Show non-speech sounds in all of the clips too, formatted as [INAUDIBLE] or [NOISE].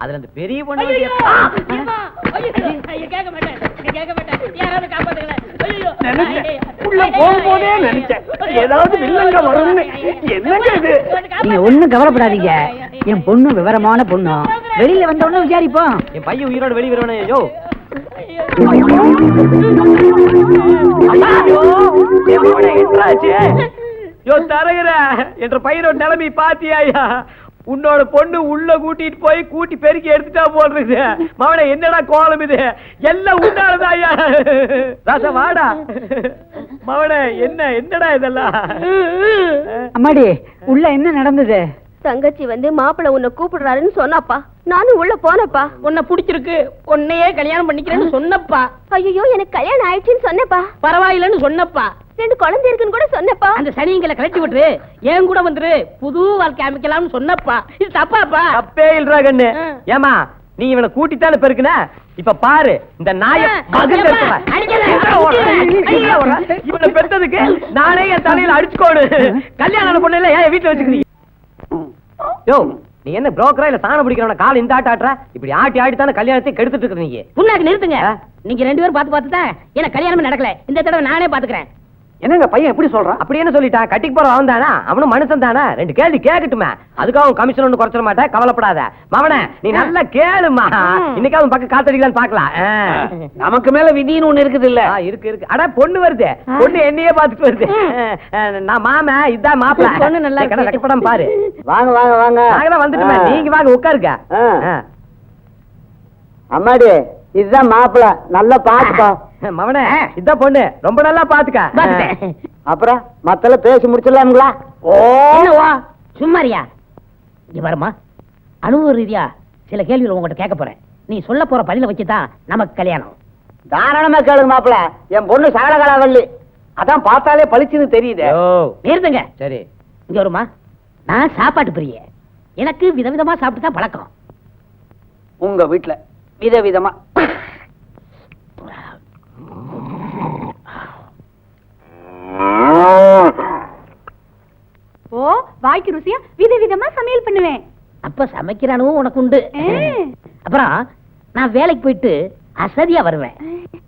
அதுல அந்த பெரிய பொண்ணு கேட்க மாட்டேன். கேட்க. யாராவது ஒண்ணும் கவலைப்படாதீங்க. என் பொண்ணு விவரமான பொண்ணு? வெளியில வந்த உடனே விசாரிப்போம். என் பையன் உயிரோட வெளியே வருவானே ஐயோ என்ற பையனோட நிலைமை பாத்தியாயா? உன்னோட பொண்ணு உள்ள கூட்டிட்டு போய் கூட்டி பெருக்கி எடுத்துட்டா போடுறது மவனே என்னடா கோலம் இது? எல்லாம் உன்னாலதாயா ராசா வாடா. மவனே என்ன என்னடா இதெல்லாம்? அம்மாடி உள்ள என்ன நடந்தது? தங்கச்சி வந்து மாப்பிள்ளை உன்னை கூப்பிடுறாருன்னு சொன்னாப்பா. நானும் உள்ள போனப்பா. உன்னை பிடிச்சிருக்கு. உன்னையே கல்யாணம் பண்ணிக்கிறேன்னு சொன்னப்பா. ஐயோ எனக்கு கல்யாணம் ஆயிடுச்சுன்னு சொன்னப்பா. பரவாயில்லைன்னு சொன்னப்பா. ரெண்டு குழந்தை இருக்குன்னு கூட சொன்னப்பா. அந்த சனிங்களை கழட்டி விட்டுரு. என் கூட வந்துரு? புது வாழ்க்கை அமைக்கலாம்னு சொன்னப்பா. இது தப்பாப்பா. தப்பே இல்லடா கண்ணு. ஏமா நீ இவனை கூட்டித்தானே பெருக்குன? இப்ப பாரு இந்த நாய? இவனை பெத்ததுக்கு நானே என் தலையில அடிச்சுக்கோடு. கல்யாணம் பொண்ணு இல்ல ஏன் வீட்டுல வச்சுக்கிறீங்க? யோ நீ என்ன புரோக்கரா இல்ல சாணம் பிடிக்கிறவன கால் இந்த ஆட்ட ஆட்டுற? இப்படி ஆட்டி ஆட்டி தானே கல்யாணத்தை கெடுத்துட்டு இருக்க நீங்க புண்ணாக்கு நிறுத்துங்க? நீங்க ரெண்டு பேரும் பார்த்து பார்த்து தான் எனக்கு கல்யாணமே நடக்கல. இந்த தடவை நானே பாத்துக்கிறேன் என்னங்க பையன் எப்படி சொல்றான்? அப்படி என்ன சொல்லிட்டான்? கட்டிக்கு போற அவன் தானே? அவனும் மனுஷன் தானே? ரெண்டு கேள்வி கேட்கட்டுமே. அதுக்காக அவன் கமிஷன் ஒண்ணு குறைச்சிட மாட்டேன். கவலைப்படாத. மவனே நீ நல்லா கேளுமா. இன்னைக்கு அவன் பக்கம் காத்தடிக்கலான்னு பாக்கலாம் நமக்கு மேல விதின்னு ஒண்ணு இருக்குது இல்ல? இருக்கு இருக்கு. அட பொண்ணு வருது. பொண்ணு என்னையே பாத்துட்டு வருது. நான் மாம இதான் மாப்பிள. பொண்ணு நல்லா. வெக்கப்படம் பாரு. வாங்க வாங்க வாங்க. நாங்க தான் வந்துட்டுமே நீங்க வாங்க உட்காருங்க. அம்மாடி இதுதான் மாப்பிள. நல்லா பாத்துக்கோ மவனே இதான் பொண்ணு ரொம்ப நல்லா பாத்துக்க. அப்புறம் மத்தல பேசி முடிச்சிடலாம்ங்களா? என்னவா சும்மாரியா இங்க வருமா அனுபவ ரீதியா சில கேள்விகள் உங்ககிட்ட கேட்க போறேன். நீ சொல்ல போற பதில வச்சுதான் நமக்கு கல்யாணம். தாராளமா கேளுங்க மாப்பிள. என் பொண்ணு சகலகலாவல்லி அதான் பார்த்தாலே பளிச்சுன்னு தெரியுது. ஓ நிறுத்துங்க. சரி. இங்க வருமா நான் சாப்பாட்டு பிரிய. எனக்கு விதவிதமா சாப்பிட்டு தான் பழக்கம். உங்க வீட்டுல விதவிதமா. வாய்க்கு ருசியா விதவிதமா சமையல் பண்ணுவேன். அப்ப சமைக்கிற அனுபவம் உனக்கு உண்டு அப்புறம் நான் வேலைக்கு போயிட்டு அசதியா வருவேன்.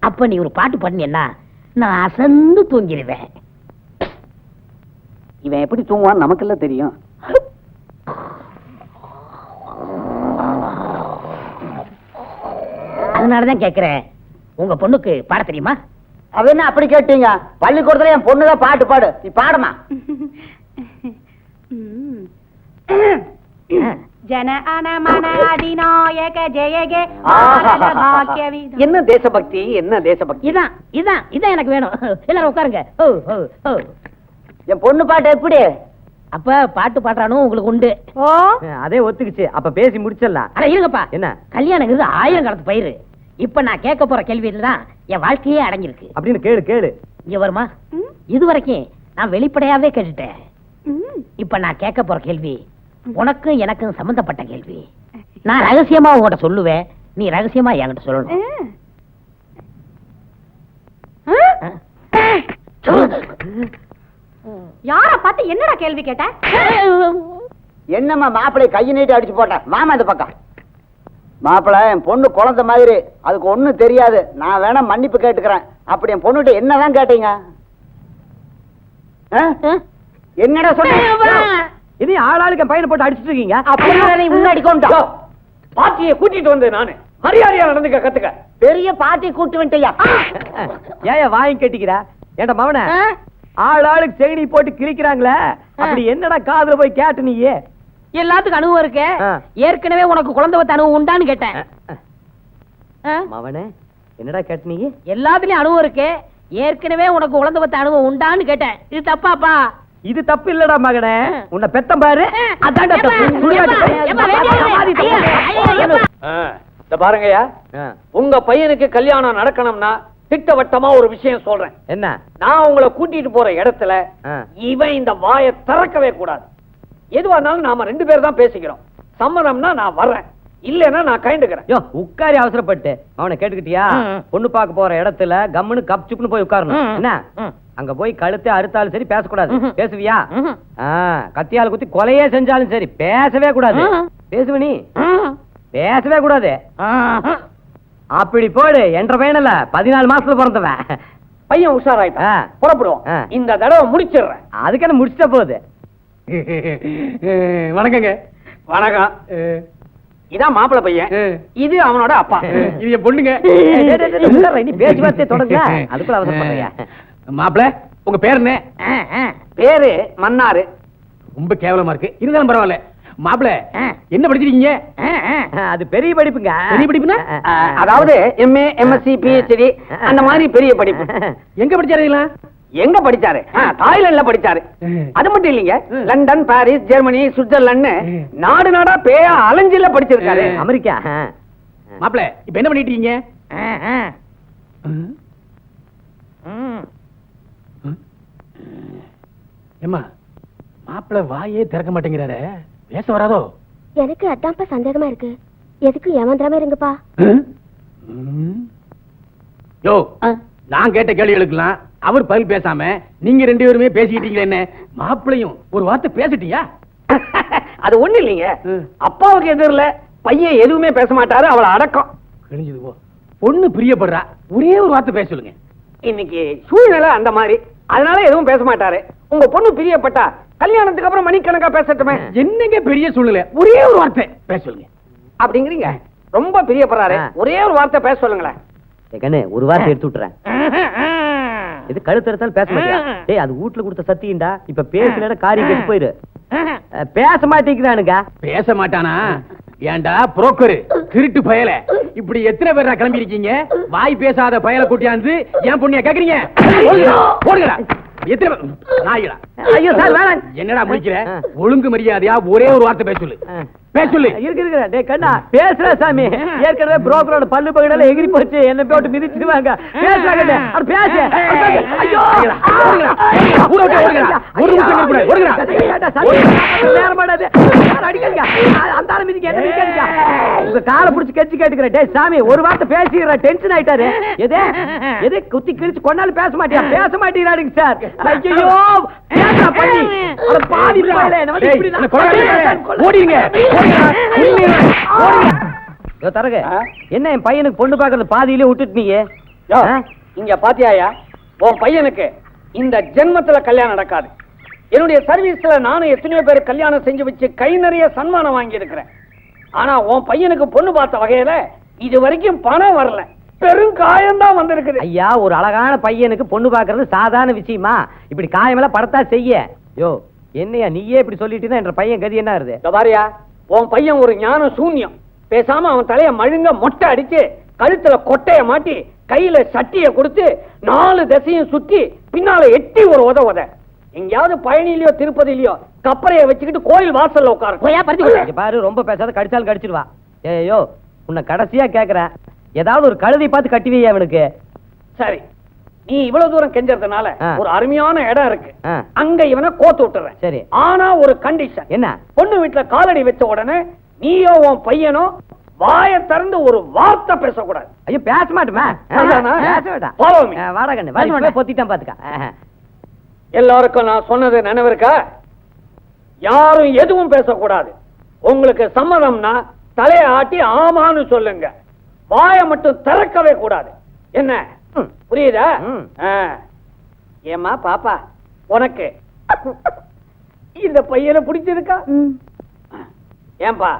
அப்ப நீ ஒரு பாட்டு பண்ணியன்னா நான் அசந்து தூங்கிடுவேன். இவன் எப்படி தூங்குவான் நமக்கு எல்லாம் தெரியும். அதனாலதான் கேக்குறேன். உங்க பொண்ணுக்கு பாட தெரியுமா? அது என்ன அப்படி கேட்டீங்க? பள்ளிக்கூடத்துல என் பொண்ணுதான் பாட்டு பாடு. நீ பாடுமா? [LAUGHS] என்ன தேசபக்தி? என்ன தேசபக்தி? இதான் இதான் இதான் எனக்கு வேணும். எல்லாரும் உட்காருங்க. என் பொண்ணு பாட்டு எப்படி? அப்ப பாட்டு பாடுறானு உங்களுக்கு உண்டு. அதே ஒத்துக்குச்சு. அப்ப பேசி முடிச்சிடலாம். அட இருங்கப்பா. என்ன? கல்யாணங்கிறது ஆயிரம் காலத்து பயிர் இப்ப நான் கேட்க போற கேள்வியில தான் என் வாழ்க்கையே அடங்கியிருக்கு. அப்படின்னு கேளு கேளு. இங்க வருமா? இது வரைக்கும் நான் வெளிப்படையாவே கேட்டுட்டேன். இப்ப நான் கேட்க போற கேள்வி உனக்கும் எனக்கும் சம்பந்தப்பட்ட கேள்வி. நான் ரகசியமா உங்ககிட்ட சொல்லுவேன் நீ ரகசியமா என்கிட்ட சொல்லணும். யார பார்த்து என்னடா கேள்வி கேட்ட? என்னம்மா மாப்பிள்ளை கையை நீட்டி அடிச்சு போட்டேன் மாமா இந்த பக்கம். மாப்பிள்ளை என் பொண்ணு குழந்தை மாதிரி. அதுக்கு ஒண்ணும் தெரியாது. நான் வேணா மன்னிப்பு கேட்டுக்கிறேன். அப்படி என் பொண்ணுகிட்ட என்னதான் கேட்டீங்க? என்னடா சொன்ன இது ஆளாளுக்கு பையனை போட்டு அடிச்சிட்டு இருக்கீங்க. அப்படியே முன்னாடி கொண்டு. பாட்டியை கூட்டிட்டு வந்தேன் நானு மரியாதையா நடந்துக்க கத்துக்க. பெரிய பாட்டி கூட்டு வந்துட்டியா? ஏன் வாங்கி கட்டிக்கிற? ஏன்டா மவன ஆள் ஆளுக்கு போட்டு கிழிக்கிறாங்களே அப்படி என்னடா காதுல போய் கேட்ட நீ எல்லாத்துக்கும் அனுபவம் இருக்கு. ஏற்கனவே உனக்கு குழந்தை பத்த அனுபவம் உண்டான்னு கேட்டேன்? மவனே என்னடா கேட்ட நீ எல்லாத்துலயும் அனுபவம் இருக்கு. ஏற்கனவே உனக்கு குழந்தை பத்த அனுபவம் உண்டான்னு கேட்டேன். இது தப்பாப்பா? இது தப்பு இல்லடா மகனே. உன்னை பெத்தம் பாரு. அதான்டா தப்பு. பாருங்கய்யா. உங்க பையனுக்கு கல்யாணம் நடக்கணும்னா திட்டவட்டமா ஒரு விஷயம் சொல்றேன். என்ன? நான் உங்களை கூட்டிட்டு போற இடத்துல. இவன் இந்த வாயை திறக்கவே கூடாது. எதுவா இருந்தாலும் நாம ரெண்டு பேர் தான் பேசிக்கிறோம். சம்மதம்னா நான் வர்றேன். இல்லைன்னா நான் கைண்டுக்கிறேன் யோ உட்காரி அவசரப்பட்டு. அவனை கேட்டுக்கிட்டியா. பொண்ணு பார்க்க போற இடத்துல கம்முன்னு கப் சுப்புன்னு போய் உட்காரணும். என்ன. அங்க போய் கழுத்தை அறுத்தாலும் சரி பேசக்கூடாது. பேசுவியா? கத்தியால குத்தி கொலையே செஞ்சாலும் சரி பேசவே கூடாது. பேசுவ நீ. பேசவே கூடாது. அப்படி போடு என்ற பையனல்ல. பதினாலு மாசத்துல பிறந்தவன். பையன் உஷாராயிட்டான். ஆ. புறப்படுவோம். இந்த தடவை முடிச்சிடுறேன். அதுக்கு என்ன முடிச்சிட்ட போகுது? வணக்கங்க. வணக்கம். இதான் மாப்பிள்ளை பையன். இது அவனோட அப்பா. இது பொண்ணுங்க. நீ பேச்சுவார்த்தை தொடங்க அதுக்குள்ள அவசரப்படுறியா? மாப்பிள்ள உங்க பேர் என்ன? பேரு மன்னாரு. ரொம்ப கேவலமா இருக்கு. இருந்தாலும் பரவாயில்ல. மாப்பிள்ள ஆ. என்ன படிச்சிருக்கீங்க. அது பெரிய படிப்புங்க. பெரிய படிப்புனா. அதாவது எம்ஏ எம்எஸ்சி பிஹெச்டி அந்த மாதிரி பெரிய படிப்பு. எங்க படிச்சாருங்களா எங்க படிச்சாரு? தாய்லாந்துல படிச்சாரு. அது மட்டும் இல்லைங்க. லண்டன் பாரிஸ் ஜெர்மனி சுவிட்சர்லாந்து நாடு நாடா பேயா அலைஞ்சில படிச்சிருக்காரு. அமெரிக்கா. ஆ. மாப்பிள்ள இப்ப என்ன பண்ணிட்டு இருக்கீங்க. ஏமா மாப்பிள்ள வாயே திறக்க மாட்டேங்கிறாரு. பேச வராதோ? எனக்கு அதான்ப்பா சந்தேகமா இருக்கு. எதுக்கு ஏமாந்திராம இருங்கப்பா. யோ நான் கேட்ட கேள்விகளுக்கெல்லாம் அவர் பதில் பேசாம நீங்க ரெண்டு பேருமே பேசிக்கிட்டீங்களே என்ன? மாப்பிளையும் ஒரு வார்த்தை பேசிட்டியா? அது ஒண்ணு இல்லைங்க. அப்பாவுக்கு எதிரில பையன் எதுவுமே பேச மாட்டாரு அவளை அடக்கம். கிழிஞ்சது போ. பொண்ணு பிரியப்படுறா. ஒரே ஒரு வார்த்தை பேச சொல்லுங்க. இன்னைக்கு சூழ்நிலை அந்த மாதிரி. அதனால எதுவும் பேச மாட்டாரு. உங்க பொண்ணு பிரியப்பட்டா கல்யாணத்துக்கு அப்புறம் மணிக்கணக்கா பேசட்டுமே. என்னங்க பெரிய சூழ்நிலை? ஒரே ஒரு வார்த்தை பேச சொல்லுங்க. அப்படிங்கிறீங்க? ரொம்ப பிரியப்படுறாரு. ஒரே ஒரு வார்த்தை பேச சொல்லுங்களேன். கண்ணு ஒரு வார்த்தை எடுத்து விட்டுறேன். இது கழுத்து எடுத்தாலும் பேச மாட்டியா? டேய் அது வீட்டுல கொடுத்த சத்தியம்டா. இப்ப பேசலன்னா காரியம் கெட்டு போயிரு. பேச மாட்டேங்கிறானுங்க. பேச மாட்டானா? ஏன்டா புரோக்கரு? திருட்டு பயல. இப்படி எத்தனை பேரா கிளம்பி இருக்கீங்க வாய் பேசாத பயல கூட்டியாந்து ஏன் பொண்ணிய கேக்குறீங்க? ஓடுங்கடா எத்தனை நாய்களா ஐயோ சார் என்னடா முடிக்கிற. ஒழுங்கு மரியாதையா ஒரே ஒரு வார்த்தை பேச சொல்லு. ஆ. பேச சொல்லு இருக்கு இருக்கு டேய் கண்ணா பேசுற சாமி ஏற்கனவே புரோக்கரோட பல்லு பகடல எகிரி போச்சு என்ன போட்டு மிதிச்சிடுவாங்க பேசுறாங்க டேய். அட பேசு பேசு. ஐயோ ஊரை விட்டு. ஒரு நிமிஷம் நேரம். அந்த ஆளு மிதிக்க, என்ன மிதிக்காதீங்க. உங்க காலை புடிச்சு கெச்சி கேட்டுக்கிறேன் டேய் சாமி ஒரு வார்த்தை பேசிடுற டென்ஷன் ஆயிட்டாரு எது எது குத்தி கிழிச்சு கொண்டாலும் பேச மாட்டியா பேச மாட்டேங்கிறாருங்க சார் ஐயோ பேசுறா பண்ணி அட என்ன வந்து இப்படி ஓடிங்க தரகு? என்ன என் பையனுக்கு பொண்ணு பாக்குறது பாதியிலே விட்டுட்டு நீங்க யோ, ஆ? இங்க பாத்தியாயா? உன் பையனுக்கு இந்த ஜென்மத்துல கல்யாணம் நடக்காது. என்னுடைய சர்வீஸ்ல நானும் எத்தனையோ பேர் கல்யாணம் செஞ்சு வச்சு கை நிறைய சன்மானம் வாங்கி இருக்கிறேன் ஆனா உன் பையனுக்கு பொண்ணு பார்த்த வகையில இது வரைக்கும் பணம் வரல. பெரும் காயம்தான் வந்திருக்குது. ஐயா ஒரு அழகான பையனுக்கு பொண்ணு பாக்குறது சாதாரண விஷயமா? இப்படி காயமெல்லாம் படத்தா செய்ய? யோ என்னையா நீயே இப்படி சொல்லிட்டீங்கன்னா என்ற பையன் கதி என்ன பாரியா உன் பையன் ஒரு ஞான சூன்யம். பேசாம அவன் தலைய மழுங்க மொட்டை அடிச்சு கழுத்துல கொட்டைய மாட்டி கையில சட்டிய கொடுத்து நாலு திசையும் சுத்தி பின்னால எட்டி ஒரு உத உத. எங்கேயாவது பழனிலயோ திருப்பதிலயோ கப்பறைய வச்சுக்கிட்டு கோயில் வாசல்ல உட்காரு. பாரு ரொம்ப பேசாத கடிச்சாலும் கடிச்சிருவா. ஏயோ உன்னை கடைசியா கேக்குறேன். ஏதாவது ஒரு கழுதை பார்த்து கட்டி வையா அவனுக்கு சரி. நீ இவ்வளவு தூரம் கெஞ்சறதுனால. ஒரு அருமையான இடம் இருக்கு. அங்க இவனை கோத்து விட்டுறேன். சரி. ஆனா ஒரு கண்டிஷன் என்ன? பொண்ணு வீட்டுல காலடி வச்ச உடனே நீயோ உன் பையனோ வாயை திறந்து ஒரு வார்த்தை பேசக்கூடாது. ஐயோ பேச மாட்டோமா. வாடகண்ணு. பொத்திட்டான் பாத்துக்க. எல்லாருக்கும் நான் சொன்னது நினைவு இருக்கா யாரும் எதுவும் பேசக்கூடாது. உங்களுக்கு சம்மதம்னா தலையை ஆட்டி ஆமான்னு சொல்லுங்க. வாயை மட்டும் திறக்கவே கூடாது. என்ன. புரியுதா? ம். ஆ. ஏம்மா பாப்பா உனக்கு இந்த பையனை பிடிச்சிருக்கா? ஏன்பா?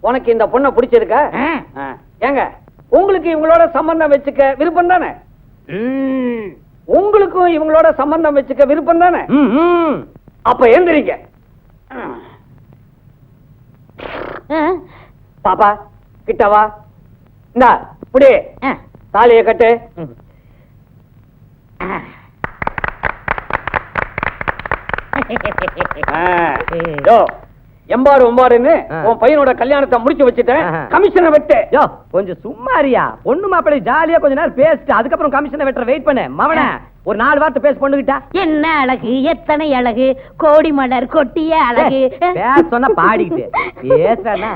உனக்கு இந்த பொண்ணை பிடிச்சிருக்கா. ஏங்க உங்களுக்கு இவங்களோட சம்பந்தம் வச்சுக்க விருப்பம் தானே. உங்களுக்கும் இவங்களோட சம்பந்தம் வச்சுக்க விருப்பம் தானே. அப்ப எந்திரிங்க. பாப்பா கிட்ட வா. இந்தா புடி ஆ, தாலிய கட்டு. [LAUGHS] ஆ. உன் பையனோட கல்யாணத்தை முடிச்சு வச்சுட்டேன். கமிஷனை வெட்டு. யோ கொஞ்சம் சும்மாரியா பொண்ணு மாப்பிள்ளை ஜாலியா கொஞ்ச நேரம் பேசிட்டு அதுக்கப்புறம் கமிஷனை வெட்டுற வெயிட் பண்ணு. மவன ஒரு நாலு வார்த்தை பேச பொண்ணுகிட்டா. என்ன அழகு? எத்தனை அழகு? கோடி மலர் கொட்டிய அழகு. பேச சொன்னா பாடிக்கிட்டு. பேசுறா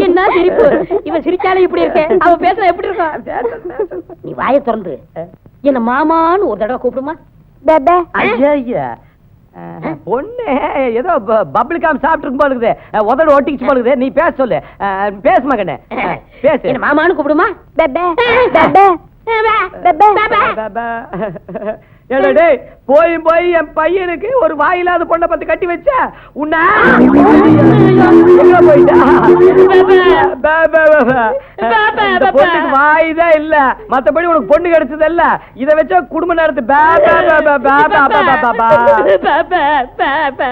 என்ன சிரிப்பு? இவன் சிரிச்சாலே இப்படி இருக்கே. அவ பேசுற எப்படி இருக்கும்? நீ வாயை திறந்து. என்ன மாமான்னு ஒரு தடவை கூப்பிடுமா? பெபே. ஐயா பொண்ணு ஏதோ பப்ளிக் காம் சாப்பிட்டு இருக்கும் போல இருக்குது. அஹ், உதடு ஒட்டிக்கிச்சு போல இருக்குது. நீ பேச சொல்லு. பேசு மகனே. பேசு. என்ன மாமான்னு கூப்பிடுமா? ஏடா டேய் போய் போய் என் பையனுக்கு ஒரு வாயில்லாத பொண்ணை பத்தி கட்டி வச்ச உன்ன பொண்ணுக்கு வாய்தான் இல்ல மத்தபடி உனக்கு பொண்ணு கிடைச்சது இல்ல இத வச்சா குடும்ப பே, பே, பே, பே, பே. பே, பே, பே, பே.